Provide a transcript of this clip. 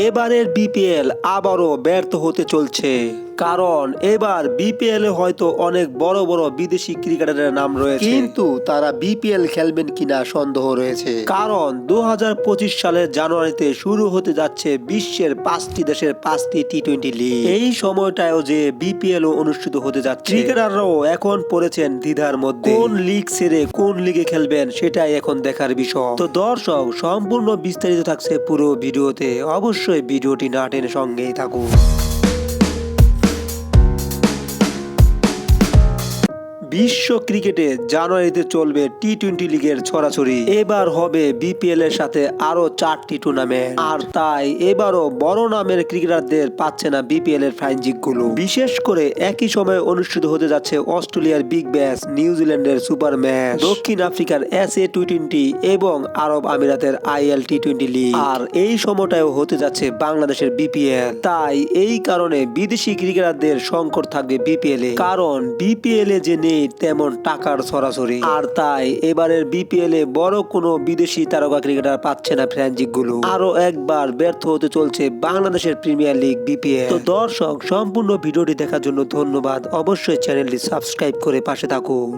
এবারের বিপিএল আবারও ব্যর্থ হতে চলছে। কারণ এবার বিপিএল এ হয়তো অনেক বড় বড় বিদেশি ক্রিকেটারের নাম রয়েছে। কিন্তু তারা বিপিএল খেলবেন কিনা সন্দেহ রয়েছে। কারণ দু হাজার পঁচিশ সালের জানুয়ারিতে শুরু হতে যাচ্ছে বিশ্বের পাঁচটি দেশের পাঁচটি টি টোয়েন্টি লিগ এই সময়টায়ও যে বিপিএল অনুষ্ঠিত হতে যাচ্ছে ক্রিকেটাররাও এখন পড়েছেন দ্বিধার মধ্যে। কোন লিগ ছেড়ে কোন লিগে খেলবেন সেটাই এখন দেখার বিষয়। তো দর্শক সম্পূর্ণ বিস্তারিত থাকছে পুরো ভিডিওতে। অবশ্যই ভিডিওটি না টেনে সঙ্গেই থাকুন। বিশ্ব ক্রিকেটে জানুয়ারিতে চলবে টি টোয়েন্টি লিগের ছড়াছড়ি। এবার হবে বিপিএল এর সাথে আরও চারটি টুর্নামেন্ট আর তাই এবারও বড় নামের ক্রিকেটারদের পাচ্ছে না বিপিএল এর ফ্রাঞ্চিকগুলো বিশেষ করে একই সময়ে অনুষ্ঠিত হতে যাচ্ছে অস্ট্রেলিয়ার বিগ ব্যাশ নিউজিল্যান্ডের সুপার ম্যাচ দক্ষিণ আফ্রিকার এস এ টোয়েন্টি এবং আরব আমিরাতের আইএল টি টোয়েন্টি লিগ আর এই সময়টাও হতে যাচ্ছে বাংলাদেশের বিপিএল তাই এই কারণে বিদেশি ক্রিকেটারদের সংকট থাকবে বিপিএল এ। কারণ বিপিএল এ যে নেই তেমন টাকার সরাসরি। আর তাই এবারের বিপিএল এ বড় কোনো বিদেশি তারকা ক্রিকেটার পাচ্ছে না ফ্র্যাঞ্চিকগুলো আরও একবার ব্যর্থ হতে চলছে বাংলাদেশের প্রিমিয়ার লিগ বিপিএল তো দর্শক, সম্পূর্ণ ভিডিওটি দেখার জন্য ধন্যবাদ। অবশ্যই চ্যানেলটি সাবস্ক্রাইব করে পাশে থাকুন।